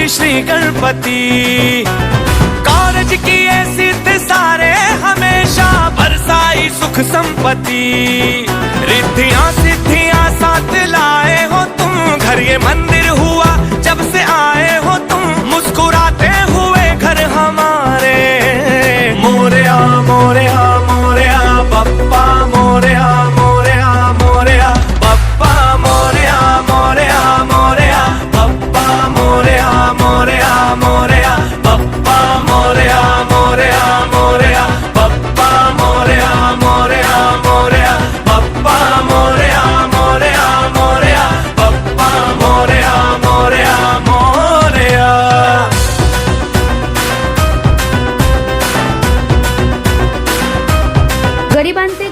गणेश श्री गणपति। कारज किए सिद्ध सारे हमेशा बरसाई सुख संपत्ति। रिद्धियां सिद्धियां साथ लाए हो तुम घर ये मंदिर हुआ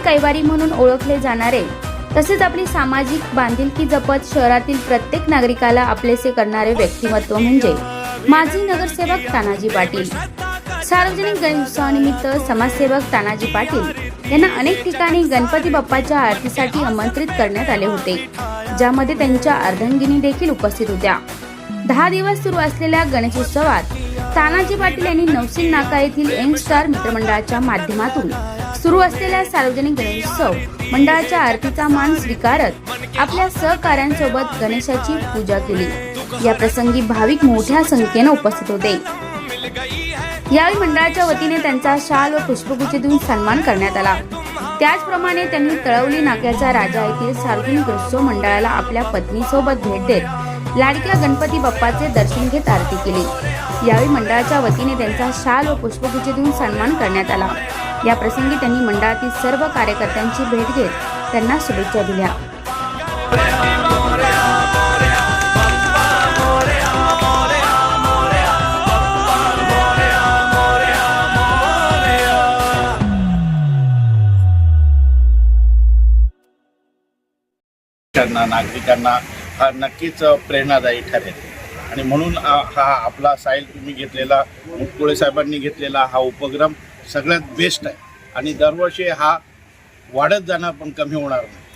कैवारी म्हणून ओळखले जाणारे. तसेच आपली सामाजिक बांधिलकी जपत शहरातील प्रत्येक नागरिकाला आपलेसे करणारे व्यक्तिमत्व म्हणजे माजी नगरसेवक तानाजी पाटील. सार्वजनिक गणेशोत्सवानिमित्त समाजसेवक तानाजी पाटील यांना अनेक ठिकाणी गणपती बाप्पाच्या आरतीसाठी आमंत्रित करण्यात आले होते ज्यामध्ये त्यांच्या अर्धांगिनी देखील उपस्थित होत्या. दहा दिवस सुरू असलेल्या गणेशोत्सवात तानाजी पाटील यांनी नवसिंग नाका येथील यंग स्टार मित्रमंडळाच्या माध्यमातून सुरू असलेल्या सार्वजनिक गणेशोत्सव मंडळाच्या आरतीचा मान स्वीकारत आपल्या सहकाऱ्यांसोबत गणेशाची पूजा केली. या प्रसंगी भाविक मोठ्या संख्येने उपस्थित होते. यावेळी मंडळाच्या वतीने त्यांचा शाल व पुष्पगुच्छ देऊन सन्मान करण्यात आला. त्याचप्रमाणे त्यांनी तळवली नाक्याचा राजा येथील सार्वजनिक गणेशोत्सव मंडळाला आपल्या पत्नीसोबत भेट देत लाडक्या गणपती बाप्पाचे दर्शन घेत आरती केली. यावेळी मंडळाच्या वतीने त्यांचा शाल व पुष्पगुच्छ देऊन सन्मान करण्यात आला. या प्रसंगी त्यांनी मंडळातील सर्व कार्यकर्त्यांची भेट घेत त्यांना शुभेच्छा दिल्या. नागरिकांना हा नक्कीच प्रेरणादायी ठरेल. आणि म्हणून हा आपला साईल तुम्ही घेतलेला मुटकुळे साहेबांनी घेतलेला हा उपक्रम सगळ्यात बेस्ट आहे. आणि दरवर्षी हा वाढत जाणार पण कमी होणार नाही.